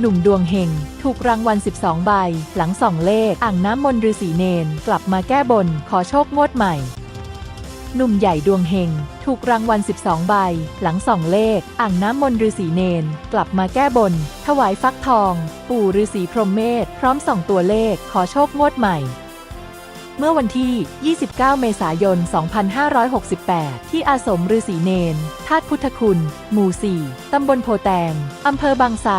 หนุ่มดวงเฮง ถูกรางวัล 12 ใบ หลังส่องเลข อ่างน้ำมนต์ฤาษีเนน กลับมาแก้บน ขอโชคงวดใหม่ หนุ่มใหญ่ดวงเฮง ถูกรางวัล 12 ใบ หลังส่องเลข อ่างน้ำมนต์ฤาษีเนน กลับมาแก้บน ถวายฟักทอง ปู่ฤาษีพรหมเมธพร้อมส่องตัวเลข ขอโชคงวดใหม่เมื่อวันที่ 29 เมษายน 2568 ที่อาสมฤาษีเนน ธาตุพุทธคุณ หมู่ 4 ตำบลโพแตง อำเภอบางไทร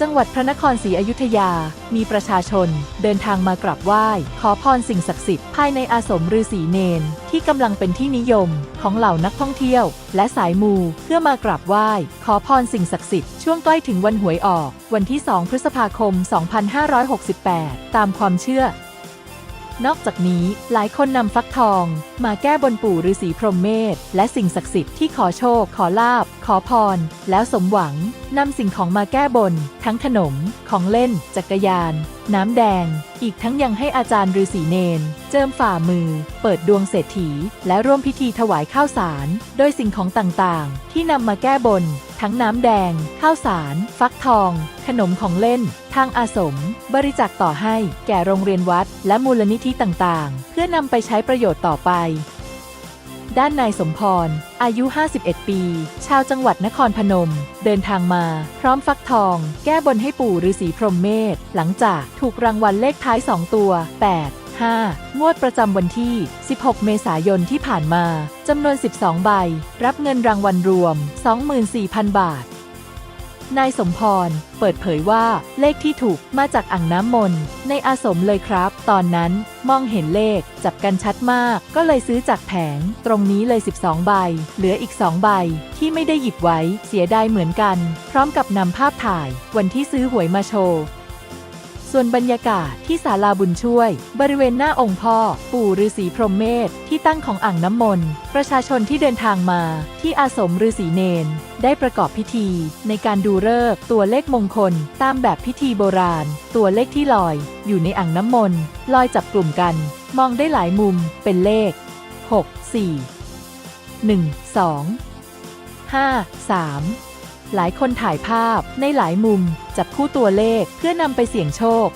จังหวัดพระนครศรีอยุธยา มีประชาชน เดินทางมากราบไหว้ ขอพรสิ่งศักดิ์สิทธิ์ภายในอาสมฤาษีเนน ที่กำลังเป็นที่นิยมของเหล่านักท่องเที่ยว และสายมู เพื่อมากราบไหว้ ขอพรสิ่งศักดิ์สิทธิ์ช่วงใกล้ถึงวันหวยออก วันที่ 2 พฤษภาคม 2568 ตามความเชื่อ นอกจากนี้หลายคนนำฟักทอง มาแก้บนปู่ฤาษีพรหมเมธและสิ่งศักดิ์สิทธิ์ที่ขอโชค ขอลาบ ขอพร แล้วสมหวังนำสิ่งของมาแก้บน ทั้งขนม ของเล่น จักรยานน้ำแดง อีกทั้งยังให้อาจารย์ฤาษีเนน เจิมฝ่ามือ เปิดดวงเศรษฐี และร่วมพิธีถวายข้าวสาร โดยสิ่งของต่างๆ ที่นำมาแก้บน ทั้งน้ำแดง ข้าวสาร ฟักทอง ขนมของเล่น ทางอาสม บริจาคต่อให้ แก่โรงเรียนวัด และมูลนิธิต่างๆ เพื่อนำไปใช้ประโยชน์ต่อไป ด้านนายสมพร อายุ 51 ปี ชาวจังหวัดนครพนม เดินทางมา พร้อมฟักทอง แก้บนให้ปู่ฤาษีพรหมเมธ หลังจากถูกรางวัลเลขท้าย 2 ตัว 8 5 งวดประจำวันที่ 16 เมษายนที่ผ่านมา จำนวน 12 ใบ รับเงินรางวัลรวม 24,000 บาท นายสมพร เปิดเผยว่าเลขที่ถูกมาจากอ่างน้ำมนต์ในอาสมเลยครับ ตอนนั้นมองเห็นเลข จับกันชัดมาก ก็เลยซื้อจากแผง ตรงนี้เลย 12 ใบ เหลืออีก 2 ใบ ที่ไม่ได้หยิบไว้เสียดายเหมือนกัน พร้อมกับนำภาพถ่าย วันที่ซื้อหวยมาโชว์ ส่วนบรรยากาศที่ศาลาบุญช่วย บริเวณหน้าองค์พ่อ ปู่ฤาษีพรหมเมธที่ตั้งของอ่างน้ำมนต์ประชาชนที่เดินทางมาที่อาสมฤาษีเนน ได้ประกอบพิธี ในการดูฤกษ์ตัวเลขมงคล ตามแบบพิธีโบราณ ตัวเลขที่ลอย อยู่ในอ่างน้ำมนต์ลอยจับกลุ่มกัน มองได้หลายมุมเป็นเลข 6 4 1 2 5 3 หลายคนถ่ายภาพในหลายมุมจับคู่ตัวเลขเพื่อนำไปเสี่ยงโชค